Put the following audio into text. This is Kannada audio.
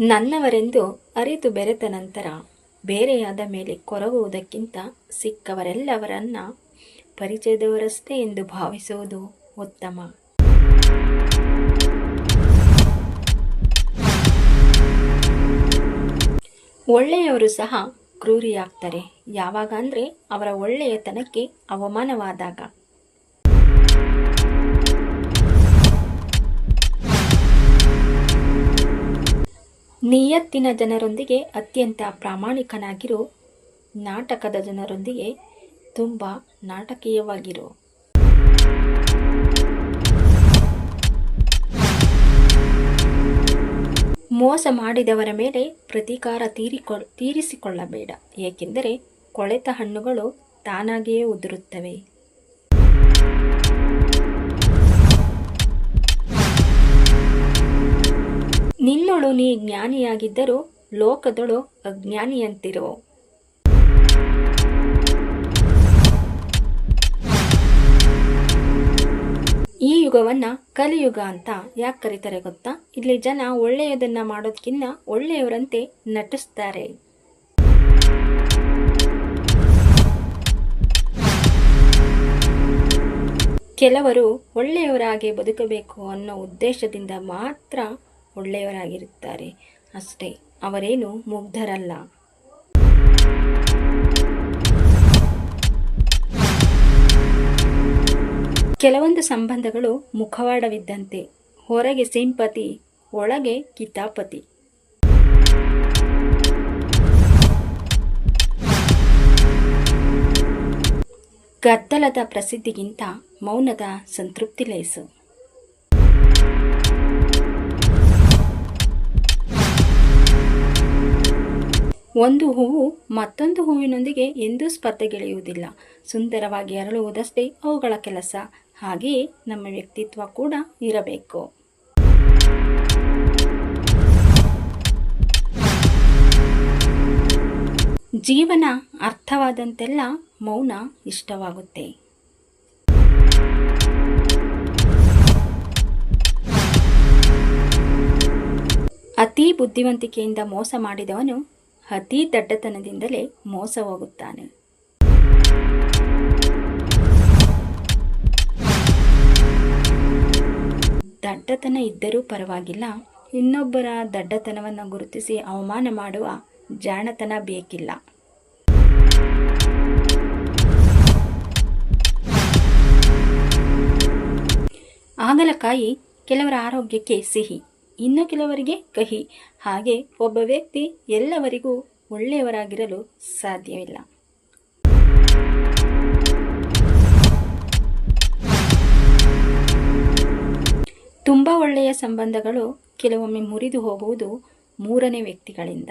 ನನ್ನವರೆಂದು ಅರಿತು ಬೆರೆತ ನಂತರ ಬೇರೆಯಾದ ಮೇಲೆ ಕೊರಗುವುದಕ್ಕಿಂತ ಸಿಕ್ಕವರೆಲ್ಲವರನ್ನ ಪರಿಚಯದವರಷ್ಟೇ ಎಂದು ಭಾವಿಸುವುದು ಉತ್ತಮ. ಒಳ್ಳೆಯವರು ಸಹ ಕ್ರೂರಿಯಾಗ್ತಾರೆ. ಯಾವಾಗ ಅಂದರೆ ಅವರ ಒಳ್ಳೆಯತನಕ್ಕೆ ಅವಮಾನವಾದಾಗ. ನಿಯತ್ತಿನ ಜನರೊಂದಿಗೆ ಅತ್ಯಂತ ಪ್ರಾಮಾಣಿಕನಾಗಿರು ನಾಟಕದ ಜನರೊಂದಿಗೆ ತುಂಬ ನಾಟಕೀಯವಾಗಿರು. ಮೋಸ ಮಾಡಿದವರ ಮೇಲೆ ಪ್ರತೀಕಾರ ತೀರಿಕೊ, ತೀರಿಸಿಕೊಳ್ಳಬೇಡ, ಏಕೆಂದರೆ ಕೊಳೆತ ಹಣ್ಣುಗಳು ತಾನಾಗಿಯೇ ಉದುರುತ್ತವೆ. ನಿನ್ನೊಳು ನೀ ಜ್ಞಾನಿಯಾಗಿದ್ದರೂ ಲೋಕದೊಳು ಅಜ್ಞಾನಿಯಂತಿರು. ಈ ಯುಗವನ್ನ ಕಲಿಯುಗ ಅಂತ ಯಾಕೆ ಕರೀತಾರೆ ಗೊತ್ತಾ? ಇಲ್ಲಿ ಜನ ಒಳ್ಳೆಯದನ್ನ ಮಾಡೋದಕ್ಕಿಂತ ಒಳ್ಳೆಯವರಂತೆ ನಟಿಸ್ತಾರೆ. ಕೆಲವರು ಒಳ್ಳೆಯವರಾಗಿ ಬದುಕಬೇಕು ಅನ್ನೋ ಉದ್ದೇಶದಿಂದ ಮಾತ್ರ ಒಳ್ಳೆಯವರಾಗಿರುತ್ತಾರೆ. ಅಷ್ಟೇ, ಅವರೇನು ಮುಗ್ಧರಲ್ಲ. ಕೆಲವೊಂದು ಸಂಬಂಧಗಳು ಮುಖವಾಡವಿದ್ದಂತೆ, ಹೊರಗೆ ಸಿಂಪತಿ, ಒಳಗೆ ಕಿತಾಪತಿ. ಗದ್ದಲದ ಪ್ರಸಿದ್ಧಿಗಿಂತ ಮೌನದ ಸಂತೃಪ್ತಿ ಲೇಸು. ಒಂದು ಹೂವು ಮತ್ತೊಂದು ಹೂವಿನೊಂದಿಗೆ ಎಂದೂ ಸ್ಪರ್ಧೆಗೆಳೆಯುವುದಿಲ್ಲ. ಸುಂದರವಾಗಿ ಅರಳುವುದಷ್ಟೇ ಅವುಗಳ ಕೆಲಸ. ಹಾಗೆಯೇ ನಮ್ಮ ವ್ಯಕ್ತಿತ್ವ ಕೂಡ ಇರಬೇಕು. ಜೀವನ ಅರ್ಥವಾದಂತೆಲ್ಲ ಮೌನ ಇಷ್ಟವಾಗುತ್ತೆ. ಅತಿ ಬುದ್ಧಿವಂತಿಕೆಯಿಂದ ಮೋಸ ಮಾಡಿದವನು ಅತಿ ದಡ್ಡತನದಿಂದಲೇ ಮೋಸವಾಗುತ್ತಾನೆ ದಡ್ಡತನ ಇದ್ದರೂ ಪರವಾಗಿಲ್ಲ. ಇನ್ನೊಬ್ಬರ ದಡ್ಡತನವನ್ನು ಗುರುತಿಸಿ ಅವಮಾನ ಮಾಡುವ ಜಾಣತನ ಬೇಕಿಲ್ಲ. ಆಗಲಕಾಯಿ ಕೆಲವರ ಆರೋಗ್ಯಕ್ಕೆ ಸಿಹಿ. ಇನ್ನು ಕೆಲವರಿಗೆ ಕಹಿ. ಹಾಗೆ ಒಬ್ಬ ವ್ಯಕ್ತಿ ಎಲ್ಲವರಿಗೂ ಒಳ್ಳೆಯವರಾಗಿರಲು ಸಾಧ್ಯವಿಲ್ಲ. ತುಂಬ ಒಳ್ಳೆಯ ಸಂಬಂಧಗಳು ಕೆಲವೊಮ್ಮೆ ಮುರಿದು ಹೋಗುವುದು ಮೂರನೇ ವ್ಯಕ್ತಿಗಳಿಂದ.